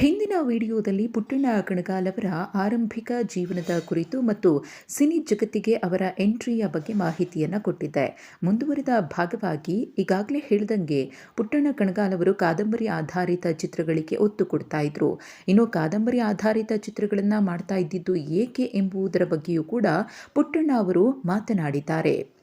ಹಿಂದಿನ ವಿಡಿಯೋದಲ್ಲಿ ಪುಟ್ಟಣ್ಣ ಕಣಗಾಲವರ ಆರಂಭಿಕ ಜೀವನದ ಕುರಿತು ಮತ್ತು ಸಿನಿ ಜಗತ್ತಿಗೆ ಅವರ ಎಂಟ್ರಿಯ ಬಗ್ಗೆ ಮಾಹಿತಿಯನ್ನು ಕೊಟ್ಟಿದ್ದೆ. ಮುಂದುವರಿದ ಭಾಗವಾಗಿ ಈಗಾಗಲೇ ಹೇಳಿದಂಗೆ ಪುಟ್ಟಣ್ಣ ಕಣಗಾಲವರು ಕಾದಂಬರಿ ಆಧಾರಿತ ಚಿತ್ರಗಳಿಗೆ ಒತ್ತು ಕೊಡ್ತಾ ಇದ್ರು. ಇನ್ನು ಕಾದಂಬರಿ ಆಧಾರಿತ ಚಿತ್ರಗಳನ್ನು ಮಾಡ್ತಾ ಇದ್ದಿದ್ದು ಏಕೆ ಎಂಬುದರ ಬಗ್ಗೆಯೂ ಕೂಡ ಪುಟ್ಟಣ್ಣ ಅವರು ಮಾತನಾಡಿದ್ದಾರೆ.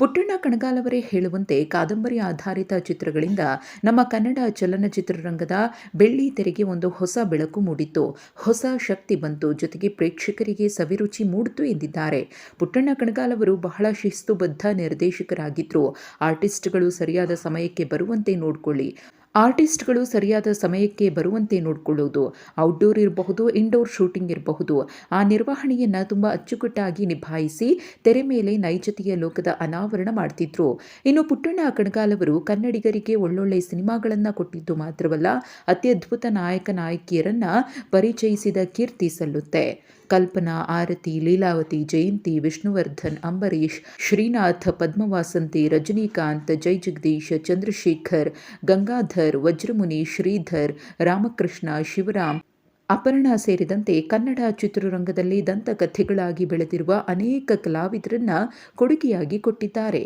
ಪುಟ್ಟಣ್ಣ ಕಣಗಾಲವರೇ ಹೇಳುವಂತೆ ಕಾದಂಬರಿ ಆಧಾರಿತ ಚಿತ್ರಗಳಿಂದ ನಮ್ಮ ಕನ್ನಡ ಚಲನಚಿತ್ರರಂಗದ ಬೆಳ್ಳಿ ತೆರೆಗೆ ಒಂದು ಹೊಸ ಬೆಳಕು ಮೂಡಿತ್ತು. ಹೊಸ ಶಕ್ತಿ ಬಂತು. ಜೊತೆಗೆ ಪ್ರೇಕ್ಷಕರಿಗೆ ಸವಿರುಚಿ ಮೂಡಿತು ಎಂದಿದ್ದಾರೆ. ಪುಟ್ಟಣ್ಣ ಕಣಗಾಲವರು ಬಹಳ ಶಿಸ್ತುಬದ್ಧ ನಿರ್ದೇಶಕರಾಗಿದ್ದರು ಆರ್ಟಿಸ್ಟ್ಗಳು ಸರಿಯಾದ ಸಮಯಕ್ಕೆ ಬರುವಂತೆ ನೋಡಿಕೊಳ್ಳಿ. ಆರ್ಟಿಸ್ಟ್ಗಳು ಸರಿಯಾದ ಸಮಯಕ್ಕೆ ಬರುವಂತೆ ನೋಡಿಕೊಳ್ಳುವುದು ಔಟ್ಡೋರ್ ಇರಬಹುದು ಇಂಡೋರ್ ಶೂಟಿಂಗ್ ಇರಬಹುದು. ಆ ನಿರ್ವಹಣೆಯನ್ನು ತುಂಬ ಅಚ್ಚುಕಟ್ಟಾಗಿ ನಿಭಾಯಿಸಿ ತೆರೆ ಮೇಲೆ ನೈಜತೆಯ ಲೋಕದ ಅನಾವರಣ ಮಾಡ್ತಿದ್ರು. ಇನ್ನು ಪುಟ್ಟಣ್ಣ ಕಣಗಾಲವರು ಕನ್ನಡಿಗರಿಗೆ ಒಳ್ಳೊಳ್ಳೆ ಸಿನಿಮಾಗಳನ್ನು ಕೊಟ್ಟಿದ್ದು ಮಾತ್ರವಲ್ಲ, ಅತ್ಯದ್ಭುತ ನಾಯಕ ನಾಯಕಿಯರನ್ನು ಪರಿಚಯಿಸಿದ ಕೀರ್ತಿ ಸಲ್ಲುತ್ತೆ. ಕಲ್ಪನಾ, ಆರತಿ, ಲೀಲಾವತಿ, ಜಯಂತಿ, ವಿಷ್ಣುವರ್ಧನ್ ಅಂಬರೀಶ್ ಶ್ರೀನಾಥ್, ಪದ್ಮವಾಸಂತಿ, ರಜನಿಕಾಂತ್, ಜೈ ಜಗದೀಶ್, ಚಂದ್ರಶೇಖರ್, ಗಂಗಾಧರ್, ವಜ್ರಮುನಿ, ಶ್ರೀಧರ್, ರಾಮಕೃಷ್ಣ, ಶಿವರಾಮ್ ಅಪರ್ಣ ಸೇರಿದಂತೆ ಕನ್ನಡ ಚಿತ್ರರಂಗದಲ್ಲಿ ದಂತಕಥೆಗಳಾಗಿ ಬೆಳೆದಿರುವ ಅನೇಕ ಕಲಾವಿದರನ್ನ ಕೊಡುಗೆಯಾಗಿ ಕೊಟ್ಟಿದ್ದಾರೆ.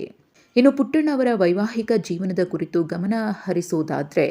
ಇನ್ನು ಪುಟ್ಟಣ್ಣ ಅವರ ವೈವಾಹಿಕ ಜೀವನದ ಕುರಿತು ಗಮನ ಹರಿಸುವುದಾದರೆ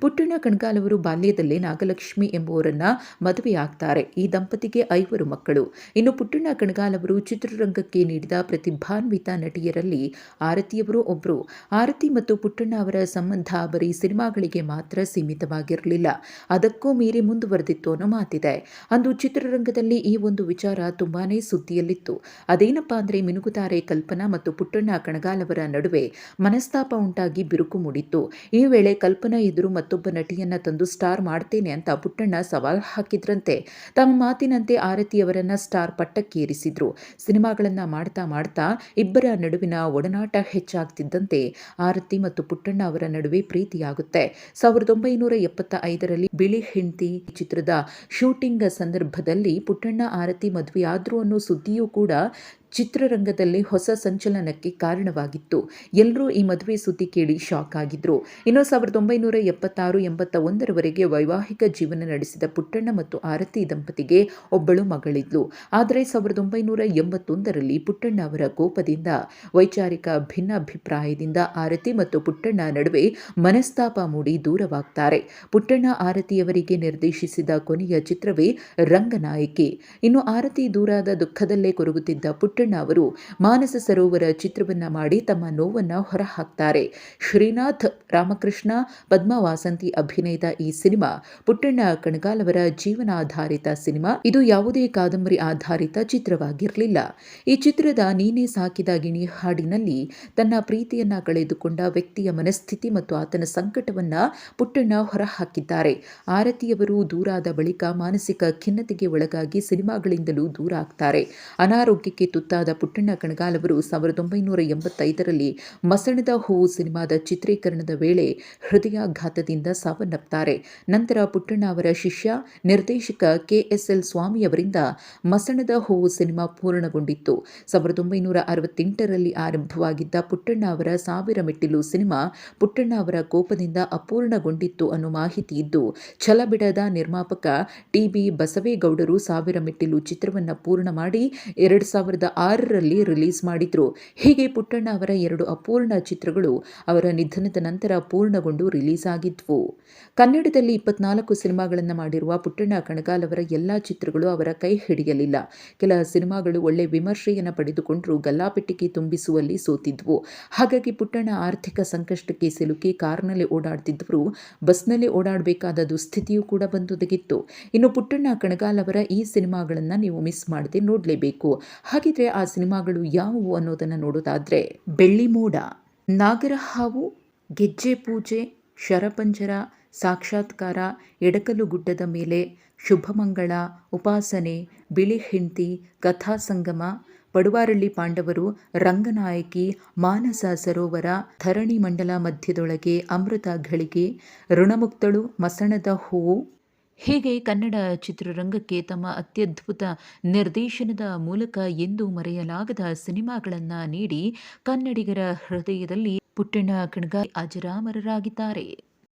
ಪುಟ್ಟಣ್ಣ ಕಣ್ಗಾಲವರು ಬಾಲ್ಯದಲ್ಲಿ ನಾಗಲಕ್ಷ್ಮಿ ಎಂಬುವರನ್ನ ಮದುವೆಯಾಗ್ತಾರೆ. ಈ ದಂಪತಿಗೆ ಐವರು ಮಕ್ಕಳು. ಇನ್ನು ಪುಟ್ಟಣ್ಣ ಕಣ್ಗಾಲವರು ಚಿತ್ರರಂಗಕ್ಕೆ ನೀಡಿದ ಪ್ರತಿಭಾನ್ವಿತ ನಟಿಯರಲ್ಲಿ ಆರತಿಯವರು ಒಬ್ಬರು ಆರತಿ ಮತ್ತು ಪುಟ್ಟಣ್ಣ ಅವರ ಸಂಬಂಧ ಬರೀ ಸಿನಿಮಾಗಳಿಗೆ ಮಾತ್ರ ಸೀಮಿತವಾಗಿರಲಿಲ್ಲ. ಅದಕ್ಕೂ ಮೀರಿ ಮುಂದುವರೆದಿತ್ತು ಅನ್ನೋ ಮಾತಿದೆ. ಅಂದು ಚಿತ್ರರಂಗದಲ್ಲಿ ಈ ಒಂದು ವಿಚಾರ ತುಂಬಾನೇ ಸುದ್ದಿಯಲ್ಲಿತ್ತು. ಅದೇನಪ್ಪಾ ಅಂದರೆ, ಮಿನುಗುತಾರೆ ಕಲ್ಪನಾ ಮತ್ತು ಪುಟ್ಟಣ್ಣ ಕಣಗಾಲವರ ನಡುವೆ ಮನಸ್ತಾಪ ಉಂಟಾಗಿ ಬಿರುಕು ಮೂಡಿತ್ತು. ಈ ವೇಳೆ ಕಲ್ಪನಾ ಎದುರು ಮತ್ತೊಬ್ಬ ನಟಿಯನ್ನ ತಂದು ಸ್ಟಾರ್ ಮಾಡ್ತೇನೆ ಅಂತ ಪುಟ್ಟಣ್ಣ ಸವಾಲ್ ಹಾಕಿದ್ರಂತೆ. ತಮ್ಮ ಮಾತಿನಂತೆ ಆರತಿಯವರನ್ನ ಸ್ಟಾರ್ ಪಟ್ಟಕ್ಕೇರಿಸಿದ್ರು. ಸಿನಿಮಾಗಳನ್ನ ಮಾಡ್ತಾ ಮಾಡ್ತಾ ಇಬ್ಬರ ನಡುವಿನ ಒಡನಾಟ ಹೆಚ್ಚಾಗ್ತಿದ್ದಂತೆ ಆರತಿ ಮತ್ತು ಪುಟ್ಟಣ್ಣ ಅವರ ನಡುವೆ ಪ್ರೀತಿಯಾಗುತ್ತೆ. ಸಾವಿರದ ಒಂಬೈನೂರ ಎಪ್ಪತ್ತ ಐದರಲ್ಲಿ ಬಿಳಿ ಹೆಂಡತಿ ಚಿತ್ರದ ಶೂಟಿಂಗ್ ಸಂದರ್ಭದಲ್ಲಿ ಪುಟ್ಟಣ್ಣ ಆರತಿ ಮದುವೆಯಾದ್ರು ಅನ್ನೋ ಸುದ್ದಿಯೂ ಕೂಡ ಚಿತ್ರರಂಗದಲ್ಲಿ ಹೊಸ ಸಂಚಲನಕ್ಕೆ ಕಾರಣವಾಗಿತ್ತು. ಎಲ್ಲರೂ ಈ ಮದುವೆ ಸುದ್ದಿ ಕೇಳಿ ಶಾಕ್ ಆಗಿದ್ರು. ಇನ್ನು ಸಾವಿರದ ಒಂಬೈನೂರ ಎಪ್ಪತ್ತಾರು ಎಂಬತ್ತ ಒಂದರವರೆಗೆ ವೈವಾಹಿಕ ಜೀವನ ನಡೆಸಿದ ಪುಟ್ಟಣ್ಣ ಮತ್ತು ಆರತಿ ದಂಪತಿಗೆ ಒಬ್ಬಳು ಮಗಳಿದ್ಲು. ಆದರೆ ಸಾವಿರದ ಒಂಬೈನೂರ ಎಂಬತ್ತೊಂದರಲ್ಲಿ ಪುಟ್ಟಣ್ಣ ಅವರ ಕೋಪದಿಂದ, ವೈಚಾರಿಕ ಭಿನ್ನಾಭಿಪ್ರಾಯದಿಂದ ಆರತಿ ಮತ್ತು ಪುಟ್ಟಣ್ಣ ನಡುವೆ ಮನಸ್ತಾಪ ಮೂಡಿ ದೂರವಾಗ್ತಾರೆ. ಪುಟ್ಟಣ್ಣ ಆರತಿಯವರಿಗೆ ನಿರ್ದೇಶಿಸಿದ ಕೊನೆಯ ಚಿತ್ರವೇ ರಂಗನಾಯಕಿ. ಇನ್ನು ಆರತಿ ದೂರಾದ ದುಃಖದಲ್ಲೇ ಕೊರಗುತ್ತಿದ್ದ ಪುಟ್ಟ ಪುಟ್ಟಣ್ಣ ಅವರು ಮಾನಸ ಸರೋವರ ಚಿತ್ರವನ್ನ ಮಾಡಿ ತಮ್ಮ ನೋವನ್ನ ಹೊರಹಾಕ್ತಾರೆ. ಶ್ರೀನಾಥ್ ರಾಮಕೃಷ್ಣ ಪದ್ಮವಾಸಂತಿ ಅಭಿನಯದ ಈ ಸಿನಿಮಾ ಪುಟ್ಟಣ್ಣ ಕಣಗಾಲವರ ಜೀವನಾಧಾರಿತ ಸಿನಿಮಾ. ಇದು ಯಾವುದೇ ಕಾದಂಬರಿ ಆಧಾರಿತ ಚಿತ್ರವಾಗಿರಲಿಲ್ಲ. ಈ ಚಿತ್ರದ ನೀನೇ ಸಾಕಿದ ಗಿಣಿ ಹಾಡಿನಲ್ಲಿ ತನ್ನ ಪ್ರೀತಿಯನ್ನ ಕಳೆದುಕೊಂಡ ವ್ಯಕ್ತಿಯ ಮನಸ್ಥಿತಿ ಮತ್ತು ಆತನ ಸಂಕಟವನ್ನ ಪುಟ್ಟಣ್ಣ ಹೊರಹಾಕಿದ್ದಾರೆ. ಆರತಿಯವರು ದೂರಾದ ಬಳಿಕ ಮಾನಸಿಕ ಖಿನ್ನತೆಗೆ ಒಳಗಾಗಿ ಸಿನಿಮಾಗಳಿಂದಲೂ ದೂರ ಆಗ್ತಾರೆ. ಅನಾರೋಗ್ಯಕ್ಕೆ ತುತ್ತ ತುತ್ತಾದ ಪುಟ್ಟಣ್ಣ ಕಣಗಾಲವರು ಸಾವಿರದ ಒಂಬೈನೂರ ಎಂಬತ್ತೈದರಲ್ಲಿ ಮಸಣದ ಹೂವು ಸಿನಿಮಾದ ಚಿತ್ರೀಕರಣದ ವೇಳೆ ಹೃದಯಾಘಾತದಿಂದ ಸಾವನ್ನಪ್ತಾರೆ. ನಂತರ ಪುಟ್ಟಣ್ಣ ಅವರ ಶಿಷ್ಯ, ನಿರ್ದೇಶಕ ಕೆಎಸ್ಎಲ್ ಸ್ವಾಮಿಯವರಿಂದ ಮಸಣದ ಹೂವು ಸಿನಿಮಾ ಪೂರ್ಣಗೊಂಡಿತ್ತು. ಸಾವಿರದ ಒಂಬೈನೂರ ಅರವತ್ತೆಂಟರಲ್ಲಿ ಆರಂಭವಾಗಿದ್ದ ಪುಟ್ಟಣ್ಣ ಅವರ ಸಾವಿರ ಮೆಟ್ಟಿಲು ಸಿನಿಮಾ ಪುಟ್ಟಣ್ಣ ಅವರ ಕೋಪದಿಂದ ಅಪೂರ್ಣಗೊಂಡಿತ್ತು ಅನ್ನೋ ಮಾಹಿತಿ ಇದ್ದು, ಛಲಬಿಡದ ನಿರ್ಮಾಪಕ ಟಿ ಬಿ ಬಸವೇಗೌಡರು ಸಾವಿರ ಮೆಟ್ಟಿಲು ಚಿತ್ರವನ್ನು ಪೂರ್ಣ ಮಾಡಿ, ಎರಡು ಸಾವಿರದ ಆರರಲ್ಲಿ ರಿಲೀಸ್ ಮಾಡಿದ್ರು. ಹೀಗೆ ಪುಟ್ಟಣ್ಣ ಅವರ ಎರಡು ಅಪೂರ್ಣ ಚಿತ್ರಗಳು ಅವರ ನಿಧನದ ನಂತರ ಪೂರ್ಣಗೊಂಡು ರಿಲೀಸ್ ಆಗಿದ್ವು. ಕನ್ನಡದಲ್ಲಿ ಇಪ್ಪತ್ನಾಲ್ಕು ಸಿನಿಮಾಗಳನ್ನು ಮಾಡಿರುವ ಪುಟ್ಟಣ್ಣ ಕಣಗಾಲ್ ಅವರ ಎಲ್ಲ ಚಿತ್ರಗಳು ಅವರ ಕೈ ಹಿಡಿಯಲಿಲ್ಲ. ಕೆಲ ಸಿನಿಮಾಗಳು ಒಳ್ಳೆ ವಿಮರ್ಶೆಯನ್ನು ಪಡೆದುಕೊಂಡರೂ, ಗಲ್ಲಾಪೆಟ್ಟಿಗೆ ತುಂಬಿಸುವಲ್ಲಿ ಸೋತಿದ್ವು. ಹಾಗಾಗಿ ಪುಟ್ಟಣ್ಣ ಆರ್ಥಿಕ ಸಂಕಷ್ಟಕ್ಕೆ ಸಿಲುಕಿ ಕಾರ್ನಲ್ಲಿ ಓಡಾಡ್ತಿದ್ದವರು ಬಸ್ನಲ್ಲಿ ಓಡಾಡಬೇಕಾದ ದುಸ್ಥಿತಿಯೂ ಕೂಡ ಬಂದೊದಗಿತ್ತು. ಇನ್ನು ಪುಟ್ಟಣ್ಣ ಕಣಗಾಲ್ ಅವರ ಈ ಸಿನಿಮಾಗಳನ್ನು ನೀವು ಮಿಸ್ ಮಾಡದೆ ನೋಡಲೇಬೇಕು. ಹಾಗಿದ್ರೆ ಆ ಸಿನಿಮಾಗಳು ಯಾವುವು ಅನ್ನೋದನ್ನು ನೋಡೋದಾದರೆ ಬೆಳ್ಳಿ ಮೋಡ ನಾಗರಹಾವು ಗೆಜ್ಜೆ ಪೂಜೆ, ಶರಪಂಜರ, ಸಾಕ್ಷಾತ್ಕಾರ ಎಡಕಲು ಗುಡ್ಡದ ಮೇಲೆ ಶುಭಮಂಗಳ, ಉಪಾಸನೆ, ಬಿಳಿ ಹಿಂಡ್ತಿ, ಕಥಾ ಸಂಗಮ, ಪಡುವಾರಳ್ಳಿ ಪಾಂಡವರು, ರಂಗನಾಯಕಿ, ಮಾನಸ ಸರೋವರ, ಧರಣಿ ಮಂಡಲ ಮಧ್ಯದೊಳಗೆ ಅಮೃತ ಘಳಿಗೆ, ಋಣಮುಕ್ತಳು, ಮಸಣದ ಹೂವು ಹೀಗೆ ಕನ್ನಡ ಚಿತ್ರರಂಗಕ್ಕೆ ತಮ್ಮ ಅತ್ಯದ್ಭುತ ನಿರ್ದೇಶನದ ಮೂಲಕ ಎಂದು ಮರೆಯಲಾಗದ ಸಿನಿಮಾಗಳನ್ನ ನೀಡಿ ಕನ್ನಡಿಗರ ಹೃದಯದಲ್ಲಿ ಪುಟ್ಟಣ್ಣ ಕಣ್ಗ ಅಜರಾಮರರಾಗಿದ್ದಾರೆ.